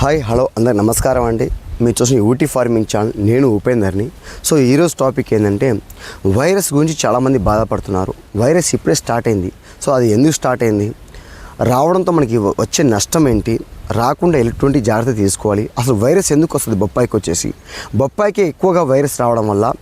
Hi hello అందరు నమస్కారం అండి. మీరు చూసిన యూటీ ఫార్మింగ్ ఛానల్ నేను ఉపేందర్ని. సో ఈరోజు టాపిక్ ఏంటంటే వైరస్ గురించి చాలామంది బాధపడుతున్నారు. వైరస్ ఇప్పుడే స్టార్ట్ అయింది. సో అది ఎందుకు స్టార్ట్ అయింది? రావడంతో మనకి వచ్చే నష్టం ఏంటి? రాకుండా ఎటువంటి జాగ్రత్త తీసుకోవాలి? అసలు వైరస్ ఎందుకు వస్తుంది బొప్పాయికి వచ్చేసి? బొప్పాయికి ఎక్కువగా వైరస్ రావడం వల్ల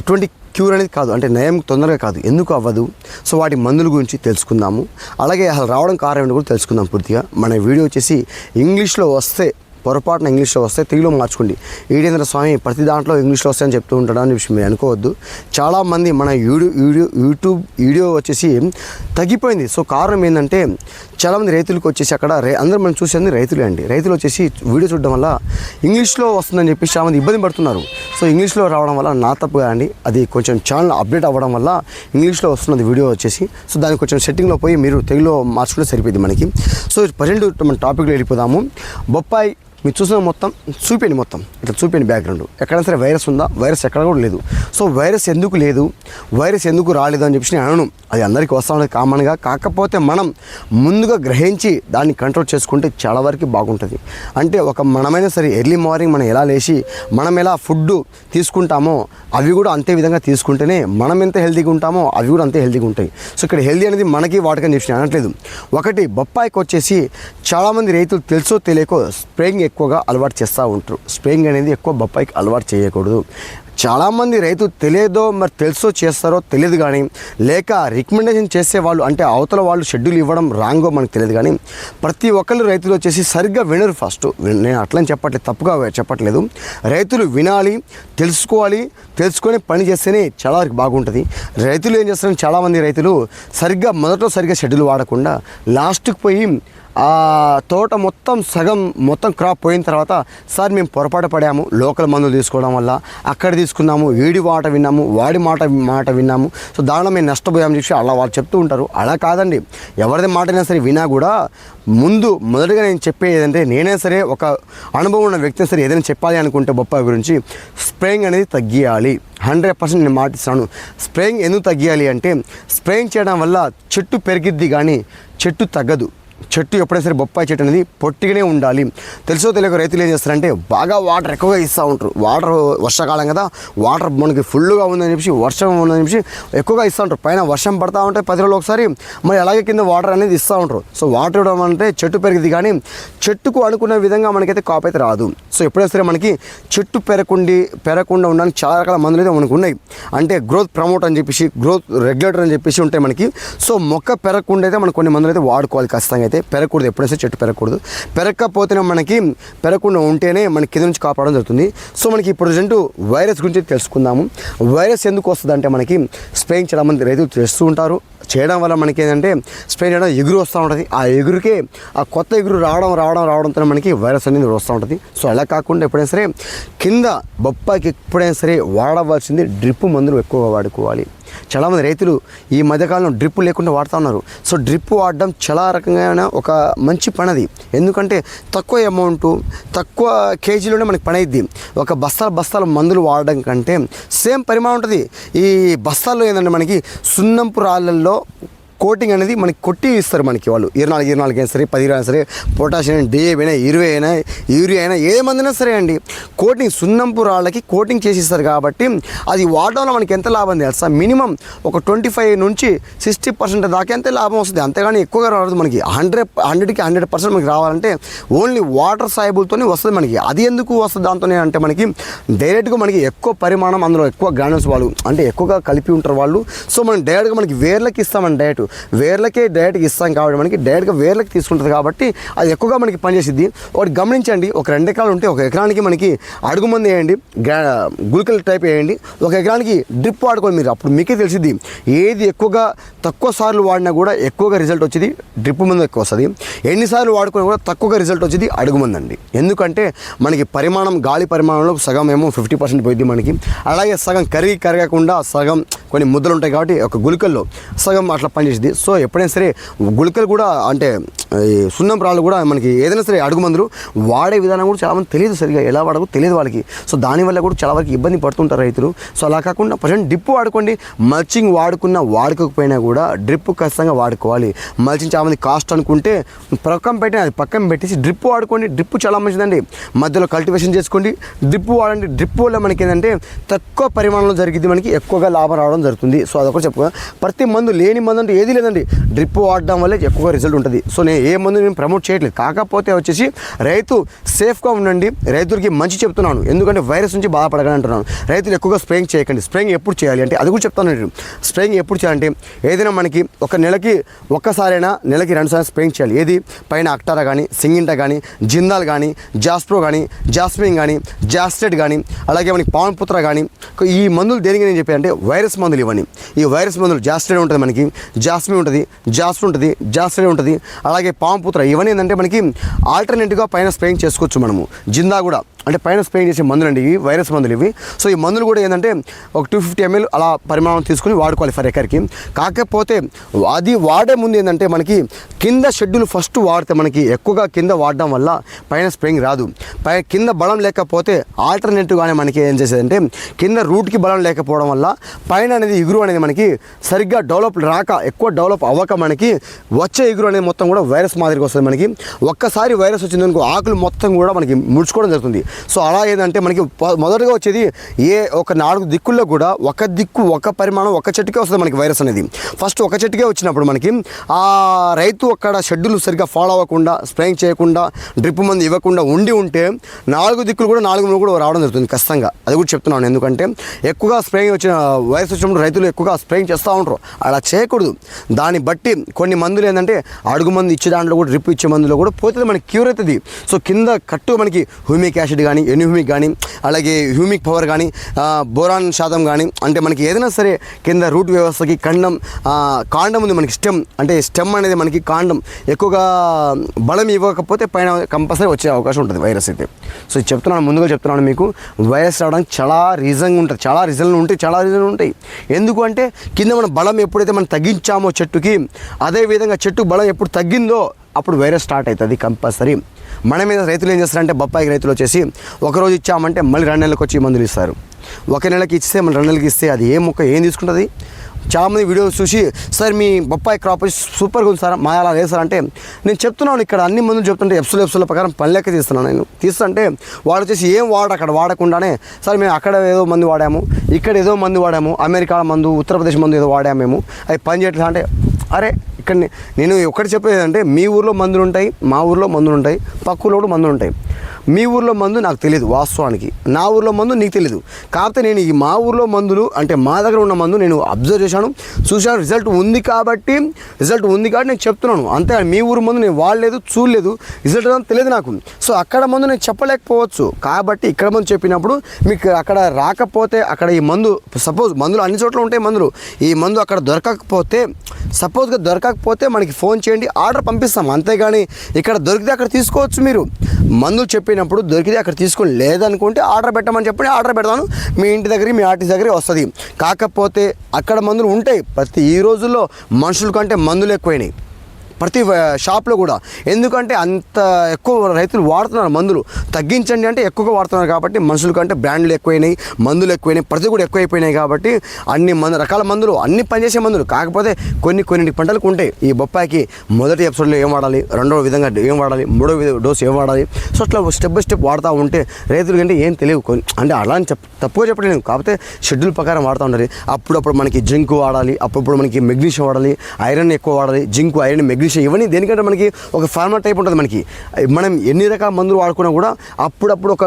ఎటువంటి క్యూర్ అనేది కాదు. అంటే నయం తొందరగా కాదు. ఎందుకు అవ్వదు? సో వాటి మందుల గురించి తెలుసుకుందాము. అలాగే అసలు రావడం కారణం కూడా తెలుసుకుందాం పూర్తిగా. మన వీడియో వచ్చేసి ఇంగ్లీష్లో వస్తే పొరపాటున ఇంగ్లీష్లో వస్తే తెలుగులో మార్చుకోండి. ఈడేంద్ర స్వామి ప్రతి దాంట్లో ఇంగ్లీష్లో వస్తాయని చెప్తూ ఉంటాడు అని చెప్పి మీరు అనుకోవద్దు. చాలామంది మన యూడియో వీడియో యూట్యూబ్ వీడియో వచ్చేసి తగ్గిపోయింది. సో కారణం ఏంటంటే చాలామంది రైతులకు వచ్చేసి అక్కడ రై అందరూ మనం చూసేది రైతులే అండి. రైతులు వచ్చేసి వీడియో చూడడం వల్ల ఇంగ్లీష్లో వస్తుందని చెప్పి చాలామంది ఇబ్బంది పడుతున్నారు. సో ఇంగ్లీష్లో రావడం వల్ల నా తప్పు కాదండి. అది కొంచెం ఛానల్ అప్డేట్ అవ్వడం వల్ల ఇంగ్లీష్లో వస్తున్నది వీడియో వచ్చేసి సో దానికి కొంచెం సెట్టింగ్లో పోయి మీరు తెలుగులో మార్చుకుంటే సరిపోయింది మనకి. సో ప్రజెంట్ మన టాపిక్లో వెళ్ళిపోదాము. బొప్పాయి మీరు చూసిన మొత్తం చూపించండి మొత్తం ఇట్లా చూపించండి బ్యాక్గ్రౌండ్ ఎక్కడైనా సరే వైరస్ ఉందా? వైరస్ ఎక్కడ కూడా లేదు. సో వైరస్ ఎందుకు లేదు? వైరస్ ఎందుకు రాలేదు అని చెప్పి నేను అనను. అది అందరికీ వస్తూ కామన్గా కాకపోతే మనం ముందుగా గ్రహించి దాన్ని కంట్రోల్ చేసుకుంటే చాలా వరకు బాగుంటుంది. అంటే ఒక మనమైనా సరే ఎర్లీ మార్నింగ్ మనం ఎలా లేచి మనం ఎలా ఫుడ్ తీసుకుంటామో అవి కూడా అంతే విధంగా తీసుకుంటేనే మనం ఎంత హెల్తీగా ఉంటామో అవి కూడా అంతే హెల్తీగా ఉంటాయి. సో ఇక్కడ హెల్తీ అనేది మనకి వాటికని చెప్పి అనట్లేదు. ఒకటి బొప్పాయికి వచ్చేసి చాలామంది రైతులు తెలుసో తెలియకో స్ప్రేయింగ్ ఎక్కువగా అలవాటు చేస్తూ ఉంటారు. స్ప్రేయింగ్ అనేది ఎక్కువ బొప్పాయికి అలవాటు చేయకూడదు. చాలామంది రైతు తెలియదో మరి తెలుసో చేస్తారో తెలియదు కానీ లేక రికమెండేషన్ చేసే వాళ్ళు అంటే అవతల వాళ్ళు షెడ్యూల్ ఇవ్వడం రాంగో మనకు తెలియదు కానీ ప్రతి ఒక్కళ్ళు రైతులు వచ్చేసి సరిగ్గా వినరు ఫస్ట్. నేను అట్లని చెప్పట్లేదు తప్పుగా చెప్పట్లేదు. రైతులు వినాలి తెలుసుకోవాలి తెలుసుకొని పని చేస్తేనే చాలా వరకు బాగుంటుంది. రైతులు ఏం చేస్తారు చాలామంది రైతులు సరిగ్గా మొదట్లో సరిగ్గా షెడ్యూల్ వాడకుండా లాస్ట్కి పోయి ఆ తోట మొత్తం సగం మొత్తం క్రాప్ పోయిన తర్వాత సార్ మేము పొరపాటు పడాము లోకల్ మందులు తీసుకోవడం వల్ల. అక్కడ తీసుకున్నాము వీడి మాట విన్నాము వాడి మాట మాట విన్నాము. సో దానిలో మేము నష్టపోయాం చెప్పి అలా వాళ్ళు చెప్తూ ఉంటారు. అలా కాదండి. ఎవరిది మాట అయినా సరే వినా కూడా ముందు మొదటగా నేను చెప్పేది ఏంటంటే నేనే సరే ఒక అనుభవం ఉన్న వ్యక్తిని సరే ఏదైనా చెప్పాలి అనుకుంటే బొప్పాయి గురించి స్ప్రేయింగ్ అనేది తగ్గియాలి. హండ్రెడ్ పర్సెంట్ నేను మాటిస్తాను స్ప్రేయింగ్ ఎందుకు తగ్గియాలి అంటే స్ప్రేయింగ్ చేయడం వల్ల చెట్టు పెరిగిద్ది కానీ చెట్టు తగ్గదు. చెట్టు ఎప్పుడైనా సరే బొప్పాయి చెట్టు అనేది పొట్టిగానే ఉండాలి. తెలుసో తెలియక రైతులు ఏం చేస్తారంటే బాగా వాటర్ ఎక్కువగా ఇస్తూ ఉంటారు. వాటర్ వర్షాకాలం కదా వాటర్ మనకి ఫుల్గా ఉందని చెప్పి వర్షం ఉందని చెప్పి ఎక్కువగా ఇస్తూ ఉంటారు. పైన వర్షం పడతా ఉంటే పది రోజులు ఒకసారి మరి అలాగే కింద వాటర్ అనేది ఇస్తూ ఉంటారు. సో వాటర్ ఇవ్వడం అంటే చెట్టు పెరిగింది కానీ చెట్టుకు అనుకున్న విధంగా మనకైతే కాపు అయితే రాదు. సో ఎప్పుడైనా సరే మనకి చెట్టు పెరగకుండి పెరగకుండా ఉండడానికి చాలా రకాల మందులు అయితే మనకు ఉన్నాయి. అంటే గ్రోత్ ప్రమోట్ అని చెప్పేసి గ్రోత్ రెగ్యులేటర్ అని చెప్పేసి ఉంటాయి మనకి. సో మొక్క పెరగకుండా అయితే మనం కొన్ని మందులు అయితే వాడుకోవాలి ఖచ్చితంగా అయితే పెరగకూడదు. ఎప్పుడైతే చెట్టు పెరగకూడదు. పెరగకపోతేనే మనకి పెరగకుండా ఉంటేనే మన కింద నుంచి కాపాడడం జరుగుతుంది. సో మనకి ఇప్పుడు ప్రజెంట్ వైరస్ గురించి తెలుసుకుందాము. వైరస్ ఎందుకు వస్తుంది అంటే మనకి స్ప్రేయింగ్ చాలా మంది రైతులు చేస్తూ ఉంటారు. చేయడం వల్ల మనకి ఏంటంటే స్ప్రే చేయడం ఎగురు వస్తూ ఉంటుంది. ఆ ఎగురుకే ఆ కొత్త ఎగురు రావడం రావడం రావడంతో మనకి వైరస్ అనేది వస్తూ ఉంటుంది. సో అలా కాకుండా ఎప్పుడైనా సరే కింద బొప్పాయికి ఎప్పుడైనా సరే వాడవలసింది డ్రిప్ మందులు ఎక్కువగా వాడుకోవాలి. చాలామంది రైతులు ఈ మధ్యకాలంలో డ్రిప్ లేకుండా వాడుతూ ఉన్నారు. సో డ్రిప్ వాడడం చాలా రకంగా ఒక మంచి పని అది ఎందుకంటే తక్కువ అమౌంట్ తక్కువ కేజీలోనే మనకి పని అయింది ఒక బస్తాల బస్తాల మందులు వాడడం కంటే సేమ్ పరిమాణం ఉంటుంది. ఈ బస్తాల్లో ఏంటంటే మనకి సున్నంపు రాళ్ళల్లో కోటింగ్ అనేది మనకి కొట్టి ఇస్తారు మనకి వాళ్ళు. ఇరవై నాలుగు ఇరవై నాలుగు అయినా సరే పది అయినా సరే పొటాషియం డిఏబి అయినా ఇరవై అయినా యూరియా అయినా ఏ మందైనా సరే అండి. కోటింగ్ సున్నంపు రాళ్ళకి కోటింగ్ చేసి ఇస్తారు కాబట్టి అది వాడడం వల్ల మనకి ఎంత లాభం తెలుసా? మినిమం ఒక ట్వంటీ ఫైవ్ నుంచి సిక్స్టీ పర్సెంట్ దాకా ఎంత లాభం వస్తుంది. అంతేగాని ఎక్కువగా రాదు మనకి. హండ్రెడ్ హండ్రెడ్కి హండ్రెడ్ పర్సెంట్ మనకి రావాలంటే ఓన్లీ వాటర్ సాయబుల్తోనే వస్తుంది మనకి. అది ఎందుకు వస్తుంది దాంతోనే అంటే మనకి డైరెక్ట్గా మనకి ఎక్కువ పరిమాణం అందులో ఎక్కువ గ్రానల్స్ వాళ్ళు అంటే ఎక్కువగా కలిపి ఉంటారు వాళ్ళు. సో మనం డైరెక్ట్గా మనకి వేర్లకి ఇస్తామని డైరెక్ట్ వేర్లకే డైరెక్ట్గా ఇస్తాం కాబట్టి మనకి డైరెక్ట్గా వేర్లకి తీసుకుంటుంది కాబట్టి అది ఎక్కువగా మనకి పనిచేసిద్ది. ఒకటి గమనించండి ఒక రెండు ఎకరాలు ఉంటే ఒక ఎకరానికి మనకి అడుగు మంది వేయండి గ్రా గుళికల టైప్ వేయండి ఒక ఎకరానికి డ్రిప్ వాడుకోండి మీరు అప్పుడు మీకే తెలిసిద్ది. ఏది ఎక్కువగా తక్కువ సార్లు వాడినా కూడా ఎక్కువగా రిజల్ట్ వచ్చేది డ్రిప్ మందు ఎక్కువ వస్తుంది. ఎన్నిసార్లు వాడుకున్నా కూడా తక్కువగా రిజల్ట్ వచ్చేది అడుగు మంది అండి ఎందుకంటే మనకి పరిమాణం గాలి పరిమాణంలో సగం ఏమో ఫిఫ్టీ పర్సెంట్ పోయింది మనకి. అలాగే సగం కరిగి కరగకుండా సగం కొన్ని ముద్దలు ఉంటాయి కాబట్టి ఒక గుళికల్లో సగం అట్లా పనిచేసింది సో ఎప్పుడైనా సరే గుళికలు కూడా అంటే ఈ సున్నం రాళ్ళు కూడా మనకి ఏదైనా సరే అడుగు మందులు వాడే విధానం కూడా చాలామంది తెలియదు సరిగా ఎలా వాడకు తెలియదు వాళ్ళకి. సో దానివల్ల కూడా చాలా వరకు ఇబ్బంది పడుతుంటారు రైతులు. సో అలా కాకుండా ప్రజెంట్ డిప్ వాడుకోండి. మల్చింగ్ వాడుకున్న వాడుకోకపోయినా కూడా డ్రిప్ ఖచ్చితంగా వాడుకోవాలి. మల్చింగ్ చాలా మంది కాస్ట్ అనుకుంటే పక్కన పెట్టి అది పక్కన పెట్టేసి డ్రిప్ వాడుకోండి. డ్రిప్ చాలా మంచిదండి. మధ్యలో కల్టివేషన్ చేసుకోండి. డ్రిప్ వాడండి. డ్రిప్ వల్ల మనకి ఏంటంటే తక్కువ పరిమాణంలో జరిగింది మనకి ఎక్కువగా లాభం రావడం జరుగుతుంది. సో అదొకటి చెప్పుకో ప్రతి మందు లేని మందు అంటే ఏది లేదండి. డ్రిప్ వాడడం వల్ల ఎక్కువగా రిజల్ట్ ఉంటుంది. సో నేను ఏ మందు నేను ప్రమోట్ చేయట్లేదు. కాకపోతే వచ్చేసి రైతు సేఫ్గా ఉండండి. రైతులకి మంచి చెప్తున్నాను. ఎందుకంటే వైరస్ నుంచి బాధపడగలని అంటున్నాను. రైతులు ఎక్కువగా స్ప్రేయింగ్ చేయకండి. స్ప్రేయింగ్ ఎప్పుడు చేయాలి అంటే అది కూడా చెప్తాను నేను. స్ప్రేయింగ్ ఎప్పుడు చేయాలంటే ఏదైనా మనకి ఒక నెలకి ఒక్కసారైనా నెలకి రెండుసార్లు స్ప్రేయింగ్ చేయాలి. ఏది? పైన అక్టారా కానీ సింగింటా కానీ జిందాల్ కానీ జాస్ప్రో కానీ జాస్మిన్ కానీ జాస్టెడ్ కానీ అలాగే మనకి పవన్ పుత్ర కానీ ఈ మందులు దేనికి నేను చెప్పాను అంటే వైరస్ మందులు ఇవ్వండి. ఈ వైరస్ మందులు జాస్టెడ్ ఉంటుంది మనకి జాస్మిన్ ఉంటుంది జాస్ ఉంటుంది జాస్టెడ్ ఉంటుంది అలాగే పాము పుత్ర ఇవన్నీ ఏంటంటే మనకి ఆల్టర్నేటివ్గా పైన స్ప్రేయింగ్ చేసుకోవచ్చు మనము. జిందా కూడా. అంటే పైన స్ప్రేయింగ్ చేసే మందులు అండి ఇవి వైరస్ మందులు ఇవి. సో ఈ మందులు కూడా ఏంటంటే ఒక టూ ఫిఫ్టీ ఎంఎల్ అలా పరిమాణం తీసుకుని వాడుకోవాలి ఫర్ ఎకర్కి. కాకపోతే అది వాడే ముందు ఏంటంటే మనకి కింద షెడ్యూల్ ఫస్ట్ వాడితే మనకి ఎక్కువగా కింద వాడడం వల్ల పైన స్ప్రేయింగ్ రాదు. పై కింద బలం లేకపోతే ఆల్టర్నేటివ్గానే మనకి ఏం చేసేదంటే కింద రూట్కి బలం లేకపోవడం వల్ల పైన అనేది ఎగురు అనేది మనకి సరిగ్గా డెవలప్ రాక ఎక్కువ డెవలప్ అవ్వక మనకి వచ్చే ఎగురు అనేది మొత్తం కూడా వైరస్ మాదిరిగా వస్తుంది మనకి. ఒక్కసారి వైరస్ వచ్చిందనుకో ఆకులు మొత్తం కూడా మనకి ముడుచుకోవడం జరుగుతుంది. సో అలా ఏంటంటే మనకి మొదటగా వచ్చేది ఏ ఒక నాలుగు దిక్కుల్లో కూడా ఒక దిక్కు ఒక పరిమాణం ఒక చెట్టుకే వస్తుంది మనకి వైరస్ అనేది. ఫస్ట్ ఒక చెట్టుకే వచ్చినప్పుడు మనకి ఆ రైతు అక్కడ షెడ్యూల్ సరిగ్గా ఫాలో అవ్వకుండా స్ప్రేయింగ్ చేయకుండా డ్రిప్ మంది ఇవ్వకుండా ఉండి ఉంటే నాలుగు దిక్కులు కూడా నాలుగు మూడు కూడా రావడం జరుగుతుంది ఖచ్చితంగా. అది కూడా చెప్తున్నాను ఎందుకంటే ఎక్కువగా స్ప్రేయింగ్ వచ్చిన వైరస్ వచ్చినప్పుడు రైతులు ఎక్కువగా స్ప్రేయింగ్ చేస్తూ ఉంటారు. అలా చేయకూడదు. దాన్ని బట్టి కొన్ని మందులు ఏంటంటే అడుగు మందు ఇచ్చే దాంట్లో కూడా డ్రిప్ ఇచ్చే మందులో కూడా పోతుంది. మనకి క్యూర్ అవుతుంది. సో కింద కట్టు మనకి హ్యూమిక్ యాసిడ్ కానీ ఎన్యూమిక్ కానీ అలాగే హ్యూమిక్ పవర్ కానీ బోరాన్ శాతం కానీ అంటే మనకి ఏదైనా సరే కింద రూట్ వ్యవస్థకి కండం కాండం ఉంది మనకి స్టెమ్. అంటే స్టెమ్ అనేది మనకి కాండం. ఎక్కువగా బలం ఇవ్వకపోతే పైన కంపల్సరీ వచ్చే అవకాశం ఉంటుంది వైరస్ అయితే. సో చెప్తున్నాను ముందుగా చెప్తున్నాను మీకు. వైరస్ రావడానికి చాలా రీజన్గా ఉంటుంది. చాలా రీజన్లు ఉంటాయి చాలా రీజన్లు ఉంటాయి. ఎందుకు అంటే కింద మన బలం ఎప్పుడైతే మనం తగ్గించామో చెట్టుకి అదే విధంగా చెట్టు బలం ఎప్పుడు తగ్గిందో అప్పుడు వైరస్ స్టార్ట్ అవుతుంది కంపల్సరీ. మన మీద రైతులు ఏం చేస్తారంటే బొప్పాయికి రైతులు వచ్చేసి ఒక రోజు ఇచ్చామంటే మళ్ళీ రెండు నెలలకు వచ్చి మందులు ఇస్తారు. ఒక నెలకి ఇస్తే మళ్ళీ రెండు నెలలకి ఇస్తే అది ఏ మొక్క ఏం తీసుకుంటుంది? చాలామంది వీడియోస్ చూసి సార్ మీ బొప్పాయి క్రాప్ సూపర్గా ఉంది సార్ మా అలా లేదు సార్ అంటే నేను చెప్తున్నాను ఇక్కడ అన్ని మందులు చెప్తుంటే ఎఫ్సులు ఎఫ్సుల ప్రకారం పని లెక్క తీస్తున్నాను నేను. తీస్తుంటే వాడు వచ్చేసి ఏం వాడు అక్కడ వాడకుండానే సార్ మేము అక్కడ ఏదో మందు వాడాము ఇక్కడ ఏదో మందు వాడాము అమెరికా మందు ఉత్తరప్రదేశ్ మందు ఏదో వాడాము మేము అవి పని చేయట్లేదు? అంటే అరే ఇక్కడ నేను ఒకటి చెప్పేది అంటే మీ ఊర్లో మందులు ఉంటాయి మా ఊర్లో మందులు ఉంటాయి పక్క ఊళ్ళో కూడా మందులు ఉంటాయి మీ ఊర్లో మందు నాకు తెలియదు వాస్తవానికి. నా ఊర్లో మందు నీకు తెలియదు కాకపోతే నేను ఈ మా ఊర్లో మందులు అంటే మా దగ్గర ఉన్న మందు నేను అబ్జర్వ్ చేశాను చూశాను రిజల్ట్ ఉంది కాబట్టి రిజల్ట్ ఉంది కాబట్టి నేను చెప్తున్నాను. అంతే మీ ఊరు మందు నేను వాడలేదు చూడలేదు రిజల్ట్ తెలియదు నాకు. సో అక్కడ మందు నేను చెప్పలేకపోవచ్చు. కాబట్టి ఇక్కడ మందు చెప్పినప్పుడు మీకు అక్కడ రాకపోతే అక్కడ ఈ మందు సపోజ్ మందులు అన్ని చోట్ల ఉంటాయి మందులు. ఈ మందు అక్కడ దొరకకపోతే సపోజ్గా దొరకకపోతే మనకి ఫోన్ చేయండి ఆర్డర్ పంపిస్తాం. అంతేగాని ఇక్కడ దొరికితే అక్కడ తీసుకోవచ్చు మీరు. మందులు చెప్పినప్పుడు దొరికితే అక్కడ తీసుకొని లేదనుకుంటే ఆర్డర్ పెట్టమని చెప్పి ఆర్డర్ పెడతాను. మీ ఇంటి దగ్గర మీ ఆర్టీసీ దగ్గర వస్తుంది. కాకపోతే అక్కడ మందులు ఉంటాయి. ప్రతి ఈ రోజుల్లో మనుషుల కంటే మందులు ఎక్కువైనాయి. ప్రతి షాప్లో కూడా. ఎందుకంటే అంత ఎక్కువ రైతులు వాడుతున్నారు మందులు. తగ్గించండి అంటే ఎక్కువగా వాడుతున్నారు కాబట్టి మనుషుల కంటే బ్రాండ్లు ఎక్కువైనాయి మందులు ఎక్కువైనాయి ప్రతి కూడా ఎక్కువైపోయినాయి కాబట్టి అన్ని మందు రకాల మందులు అన్ని పనిచేసే మందులు. కాకపోతే కొన్ని కొన్ని పంటలకు ఉంటాయి. ఈ బొప్పాయికి మొదటి ఎపిసోడ్లో ఏం వాడాలి? రెండవ విధంగా ఏం వాడాలి? మూడో విధ డోస్ ఏం వాడాలి? సో అట్లా స్టెప్ బై స్టెప్ వాడుతూ ఉంటే రైతులు కంటే ఏం తెలియదు అంటే అలా అని చెప్ తప్పుగా చెప్పలేను కాకపోతే షెడ్యూల్ ప్రకారం వాడుతూ ఉండాలి. అప్పుడప్పుడు మనకి జింక్ వాడాలి. అప్పుడప్పుడు మనకి మెగ్నీషియం వాడాలి. ఐరన్ ఎక్కువ వాడాలి. జింక్ ఐరన్ మెగ్నీషియం ఇవన్నీ దేనికంటే మనకి ఒక ఫార్మా టైప్ ఉంటుంది మనకి. మనం ఎన్ని రకాల మందులు వాడుకున్నా కూడా అప్పుడప్పుడు ఒక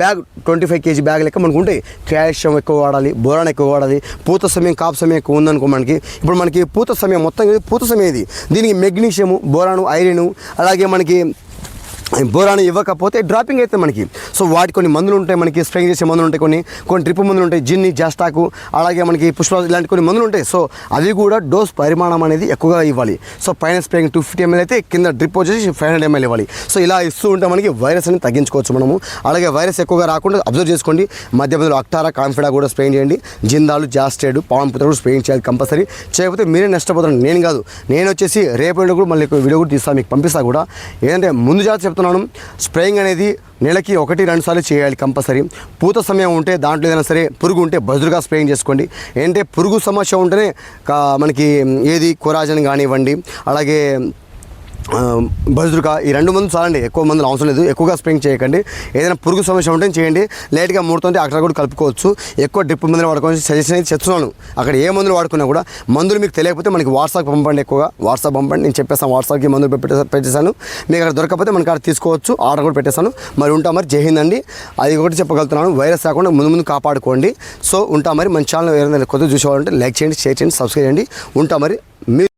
bag twenty five KG bag లెక్క మనకు ఉంటాయి. క్యాల్షియం ఎక్కువ వాడాలి బోరాన్ ఎక్కువ వాడాలి పూత సమయం కాపు సమయం ఎక్కువ ఉందనుకో మనకి. ఇప్పుడు మనకి పూత సమయం మొత్తం పూత సమయం ఇది దీనికి మెగ్నీషియము బోరాను ఐరన్ అలాగే మనకి బోరాని ఇవ్వకపోతే డ్రాపింగ్ అవుతుంది మనకి. సో వాటి కొన్ని మందులు ఉంటాయి మనకి స్ప్రేయింగ్ చేసే మందులు ఉంటాయి కొన్ని కొన్ని డ్రిప్ మందులు ఉంటాయి జిన్ని జాస్టాకు అలాగే మనకి పుష్ప ఇలాంటి కొన్ని మందులు ఉంటాయి. సో అవి కూడా డోస్ పరిమాణం అనేది ఎక్కువగా ఇవ్వాలి. సో పైన స్ప్రేయింగ్ టూ ఫిఫ్టీ ఎంఎల్ అయితే కింద డ్రిప్ వచ్చేసి ఫైవ్ హండ్రెడ్ ఎంఎల్ ఇవ్వాలి. సో ఇలా ఇస్తూ ఉంటే మనకి వైరస్ అనేది తగ్గించుకోవచ్చు మనము. అలాగే వైరస్ ఎక్కువగా రాకుండా అబ్జర్వ్ చేసుకోండి. మధ్య మధ్యలో అక్టారా కాన్ఫిడా కూడా స్ప్రేయింగ్ చేయండి. జిందాలు జాస్టేడ్ పాము పుత్ర కూడా స్ప్రేయింగ్ చేయాలి కంపల్సరీ. చేయకపోతే మీరే నష్టపోతారు. నేను కాదు. నేను వచ్చేసి రేపు కూడా మళ్ళీ వీడియో కూడా తీస్తాను మీకు పంపిస్తా కూడా. ఏంటంటే ముందు జాగ్రత్త చెప్తున్నాను. స్ప్రేయింగ్ అనేది నెలకి ఒకటి రెండు సార్లు చేయాలి కంపల్సరీ. పూత సమయం ఉంటే దాంట్లో ఏదైనా సరే పురుగు ఉంటే బదులుగా స్ప్రేయింగ్ చేసుకోండి. ఏంటంటే పురుగు సమస్య ఉంటేనే కా- మనకి ఏది కొరాజన్ కానివ్వండి అలాగే ఆ, ఈ రెండు మందులు చాలండి. ఎక్కువ మందులు అవసరం లేదు. ఎక్కువగా స్ప్రింగ్ చేయకండి. ఏదైనా పురుగు సమస్య ఉంటే చేయండి. లేట్గా మూడుతుంటే అక్కడ కూడా కలుపుకోవచ్చు. ఎక్కువ డ్రిప్ మందులు వాడుకోవచ్చు సజెషన్ అయితే చెప్తున్నాను. అక్కడ ఏ మందులు వాడుకున్నా కూడా మందులు మీకు తెలియకపోతే మనకి వాట్సాప్ పంపండి ఎక్కువగా. వాట్సాప్ పంపండి. నేను చెప్పేస్తాను వాట్సాప్కి మందులు పెట్టే పెట్టేశాను. మీకు అక్కడ దొరకకపోతే మనకి అక్కడ తీసుకోవచ్చు. ఆర్డర్ కూడా పెట్టేశాను. మరి ఉంటా మరి. జై అండి అది ఒకటి చెప్పగలుగుతున్నాను. వైరస్ రాకుండా ముందు ముందు కాపాడుకోండి. సో ఉంటా మరి మన ఛానల్ ఏదైనా కొత్త చూసేవాళ్ళంటే లైక్ చేయండి షేర్ చేయండి సబ్స్క్రైబ్ చేయండి. ఉంటా మరి. మీ